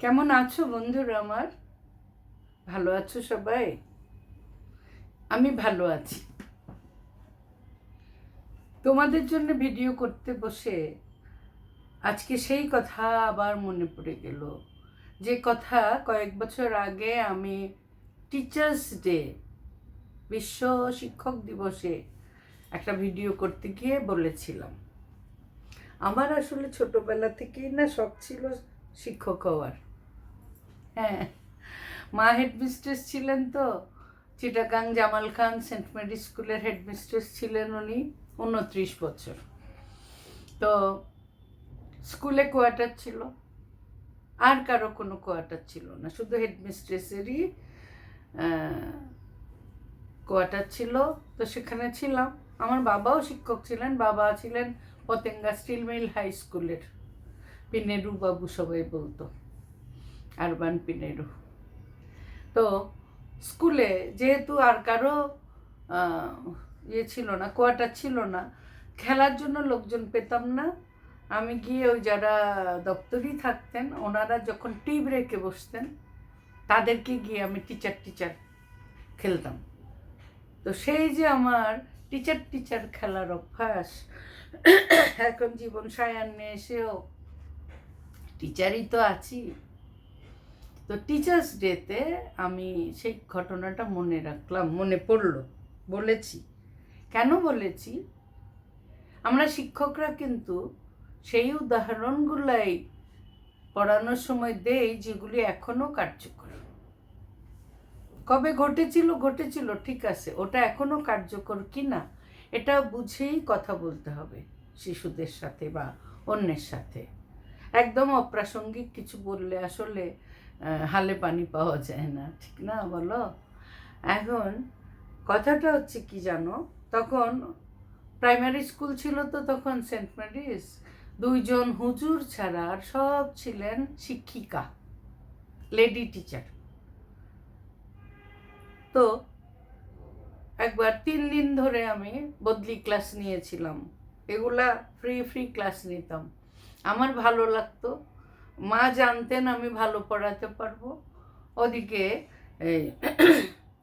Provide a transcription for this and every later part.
কেমন আছো বন্ধুরা আমার? ভালো আছো সবাই? আমি ভালো আছি। তোমাদের জন্য ভিডিও করতে বসে আজকে সেই কথা আবার মনে পড়ে গেল। যে কথা কয়েক বছর আগে আমি টিচার্স ডে বিশ্ব শিক্ষক দিবসে একটা ভিডিও করতে গিয়ে বলেছিলাম। আমার আসলে ছোটবেলা থেকেই না শখ ছিল শিক্ষক হওয়ার। হ্যাঁ। মা হেডমিস্ট্রেস ছিলেন তো, চিটাগাং জামাল খান সেন্ট মেরি স্কুলের হেডমিস্ট্রেস ছিলেন উনি উনত্রিশ বছর। তো স্কুলে কোয়ার্টার ছিল, আর কারও কোনো কোয়ার্টার ছিল না, শুধু হেডমিস্ট্রেসেরই কোয়ার্টার ছিল। তো সেখানে ছিলাম। আমার বাবাও শিক্ষক ছিলেন, বাবা ছিলেন পতেঙ্গা স্টিল মিল হাই স্কুলের পিনেরু বাবু সবাই বলতো। আরবান পিনেরু। তো স্কুলে যেহেতু আর কারও ইয়ে ছিল না কোয়াটার ছিল না, খেলার জন্য লোকজন পেতাম না। আমি গিয়ে ওই যারা দপ্তরি থাকতেন, ওনারা যখন টি ব্রেকে বসতেন, তাদেরকে গিয়ে আমি টিচার টিচার খেলতাম। তো সেই যে আমার টিচার টিচার খেলার অভ্যাস, এখন জীবন সায়ান্নে এসেও টিচারই তো আছি। তো টিচার্স ডেতে আমি সেই ঘটনাটা মনে রাখলাম, মনে পড়ল। বলেছি। কেন বলেছি? আমরা শিক্ষকরা কিন্তু সেই উদাহরণগুলাই পড়ানোর সময় দেই যেগুলি এখনও কার্যকর। কবে ঘটেছিল ঘটেছিল, ঠিক আছে, ওটা এখনও কার্যকর কি না এটা বুঝেই কথা বলতে হবে শিশুদের সাথে বা অন্যের সাথে। একদম অপ্রাসঙ্গিক কিছু বললে আসলে হালে পানি পাওয়া যায় না, ঠিক না বলো? এখন কথাটা হচ্ছে কি জানো? তখন প্রাইমারি স্কুল ছিল তো তখন সেন্ট মেরিস দুইজন হুজুর ছাড়া আর সব ছিলেন শিক্ষিকা লেডি টিচার তো একবার তিন দিন ধরে আমি বদলি ক্লাস নিয়েছিলাম, এগুলা ফ্রি ফ্রি ক্লাস নিতাম। আমার ভালো লাগতো। মা জানতেন আমি ভালো পড়াতে পারব। ওদিকে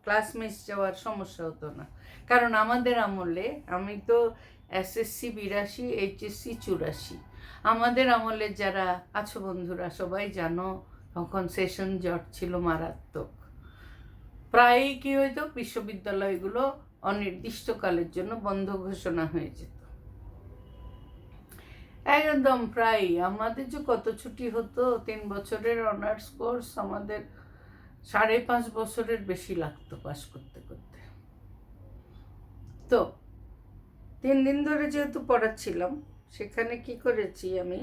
ক্লাস মিস যাওয়ার সমস্যা হতো না। কারণ আমাদের আমলে আমি তো এসএসসি বিরাশি এইচএসসি চুরাশি। আমাদের আমলে যারা আছো বন্ধুরা, সবাই জানো তখন সেশন জট ছিল মারাত্মক। প্রায়ই কী হইতো, বিশ্ববিদ্যালয়গুলো অনির্দিষ্টকালের জন্য বন্ধ ঘোষণা হয়ে যেত। একদম প্রায় আমাদের যে কত ছুটি হতো, তিন বছরের অনার্স কোর্স আমাদের সাড়ে পাঁচ বছরের বেশি লাগতো পাস করতে করতে। তো তিন দিন ধরে যেহেতু পড়াচ্ছিলাম, সেখানে কি করেছি আমি?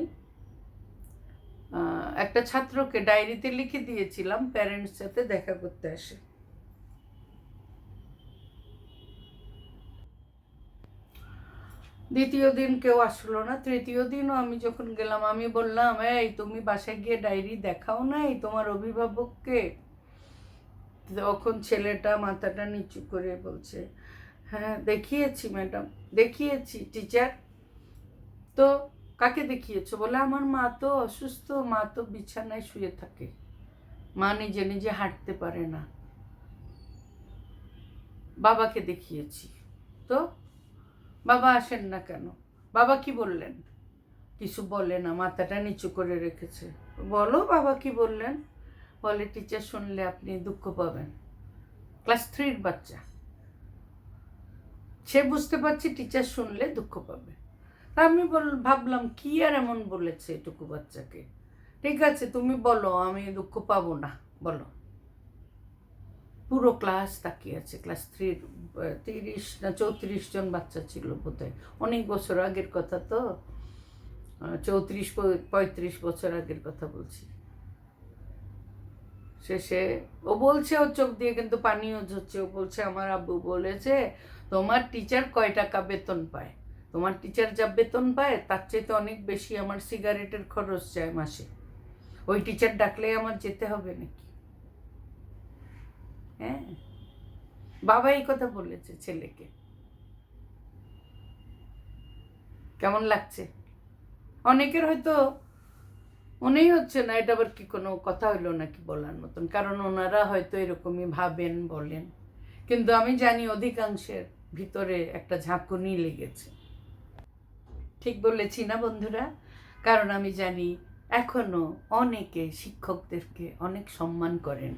একটা ছাত্রকে ডায়েরিতে লিখে দিয়েছিলাম প্যারেন্টস সাথে দেখা করতে আসে। দ্বিতীয় দিন কেউ আসলো না, তৃতীয় দিনও আমি যখন গেলাম, আমি বললাম, এই, তুমি বাসায় গিয়ে ডায়েরি দেখাও নাই তোমার অভিভাবককে? তখন ছেলেটা মাথাটা নিচু করে বলছে হ্যাঁ দেখিয়েছি ম্যাডাম, দেখিয়েছি, টিচার। তো কাকে দেখিয়েছো? বলে, আমার মা তো অসুস্থ, মা তো বিছানায় শুয়ে থাকে। মা নিজে নিজে হাঁটতে পারে না। বাবাকে দেখিয়েছি। তো বাবা আসেন না কেন? বাবা কি বললেন? কিছু বলে না, মাথাটা নিচু করে রেখেছে। বলো বাবা কি বললেন? বলে, টিচার, শুনলে আপনি দুঃখ পাবেন। ক্লাস থ্রির বাচ্চা। সে বুঝতে পারছি টিচার শুনলে দুঃখ পাবে। তা আমি বল, ভাবলাম, কি আর এমন বলেছে এটুকু বাচ্চাকে? ঠিক আছে, তুমি বলো, আমি দুঃখ পাবো না। বলো। পুরো ক্লাস তাকিয়ে আছে। ক্লাস থ্রির তিরিশ না চৌত্রিশ জন বাচ্চা ছিল বোধহয়। অনেক বছর আগের কথা তো। চৌত্রিশ, পঁয়ত্রিশ বছর আগের কথা বলছি। শেষে ও বলছে ওর চোখ দিয়ে, কিন্তু পানিও ঝরছে। ও বলছে, আমার আব্বু বলেছে, তোমার টিচার কয় টাকা বেতন পায়? তোমার টিচার যা বেতন পায়, তার চাইতে অনেক বেশি আমার সিগারেটের খরচ যায় মাসে। ওই টিচার ডাকলে আমার যেতে হবে নাকি? হ্যাঁ? বাবা এই কথা বলেছে ছেলেকে। কেমন লাগছে? অনেকের হয়তো মনেই হচ্ছে না, এটা আবার কি কোনো কথা হইল নাকি বলার মতন? কারণ ওনারা হয়তো এরকমই ভাবেন, বলেন। কিন্তু আমি জানি অধিকাংশের ভিতরে একটা ঝাঁকুনি লেগেছে। ঠিক বলেছি না বন্ধুরা? কারণ আমি জানি এখনও অনেকে শিক্ষকদেরকে অনেক সম্মান করেন।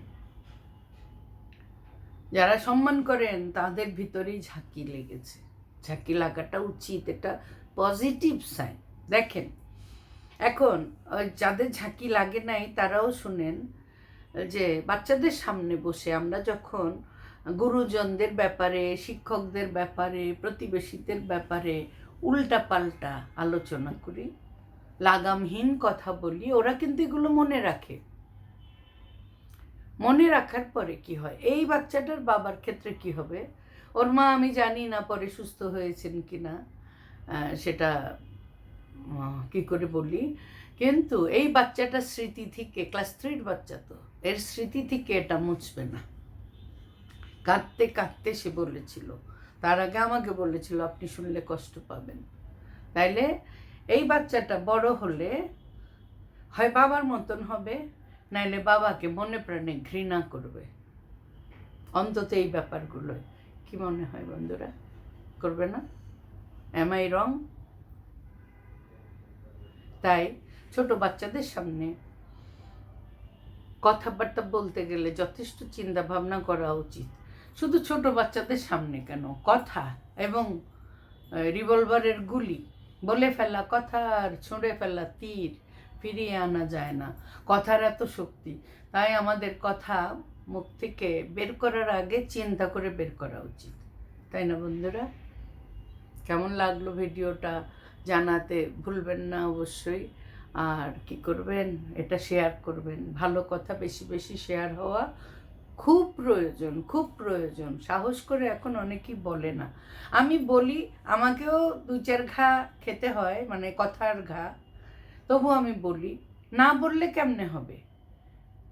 যারা সম্মান করেন, তাদের ভিতরেই ঝাঁকি লেগেছে। ঝাঁকি লাগাটা উচিত, এটা পজিটিভ সাইন দেখেন, এখন যাদের ঝাঁকি লাগে নাই, তারাও শুনেন, যে বাচ্চাদের সামনে বসে আমরা যখন গুরুজনদের ব্যাপারে, শিক্ষকদের ব্যাপারে, প্রতিবেশীদের ব্যাপারে উল্টাপাল্টা আলোচনা করি, লাগামহীন কথা বলি, ওরা কিন্তু এগুলো মনে রাখে। মনে রাখার পরে কি হয়? এই বাচ্চাটার বাবার ক্ষেত্রে কি হবে? ওর মা, আমি জানি না পরে সুস্থ হয়েছেন কি না সেটা কি করে বলি? কিন্তু এই বাচ্চাটার স্মৃতি থেকে, ক্লাস থ্রির বাচ্চা তো, এর স্মৃতি থেকে এটা মুছবে না। কাঁদতে কাঁদতে সে বলেছিল। তার আগে আমাকে বলেছিল, আপনি শুনলে কষ্ট পাবেন। তাইলে এই বাচ্চাটা বড় হলে হয় বাবার মতন হবে নাইলে বাবাকে মনে প্রাণে ঘৃণা করবে। অন্তত এই ব্যাপারগুলোয় কি মনে হয় বন্ধুরা? করবে না? এম আই রং তাই ছোট বাচ্চাদের সামনে কথাবার্তা বলতে গেলে যথেষ্ট চিন্তা ভাবনা করা উচিত। শুধু ছোট বাচ্চাদের সামনে কেন? কথা এবং রিভলভারের গুলি। বলে ফেলা কথা আর ছুঁড়ে ফেলা তীর। ফিরিয়ে আনা যায় না। কথার এত শক্তি। তাই আমাদের কথা মুখ থেকে বের করার আগে চিন্তা করে বের করা উচিত। তাই না বন্ধুরা? কেমন লাগল ভিডিওটা জানাতে ভুলবেন না অবশ্যই। আর কি করবেন? এটা শেয়ার করবেন। ভালো কথা বেশি বেশি শেয়ার হওয়া খুব প্রয়োজন খুব প্রয়োজন। সাহস করে এখন অনেকেই বলে না। আমি বলি, আমাকেও দু চার ঘা খেতে হয় মানে কথার ঘা। তবু আমি বলি, না বললে কেমনে হবে?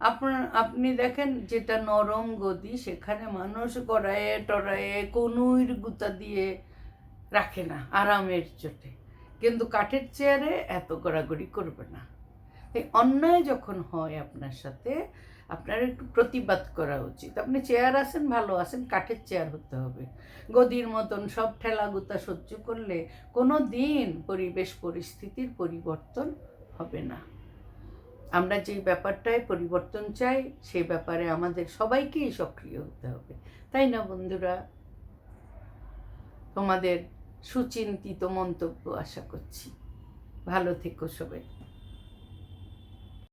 আপনার, আপনি দেখেন যেটা নরম গদি, সেখানে মানুষ গড়ায়ে টড়ায়ে কনুইর গুতা দিয়ে রাখে না, আরামের চোটে। কিন্তু কাঠের চেয়ারে এত গড়াগড়ি করবে না। এই অন্যায় যখন হয় আপনার সাথে আপনার একটু প্রতিবাদ করা উচিত। আপনি চেয়ার আছেন, ভালো আছেন, কাঠের চেয়ার হতে হবে। গদির মতন সব ঠেলাগুতা সহ্য করলে কোনো দিন পরিবেশ পরিস্থিতির পরিবর্তন হবে না। আমরা যেই ব্যাপারটায় পরিবর্তন চাই সেই ব্যাপারে আমাদের সবাইকেই সক্রিয় হতে হবে। তাই না বন্ধুরা? তোমাদের সুচিন্তিত মন্তব্য আশা করছি। ভালো থেকো সবাই।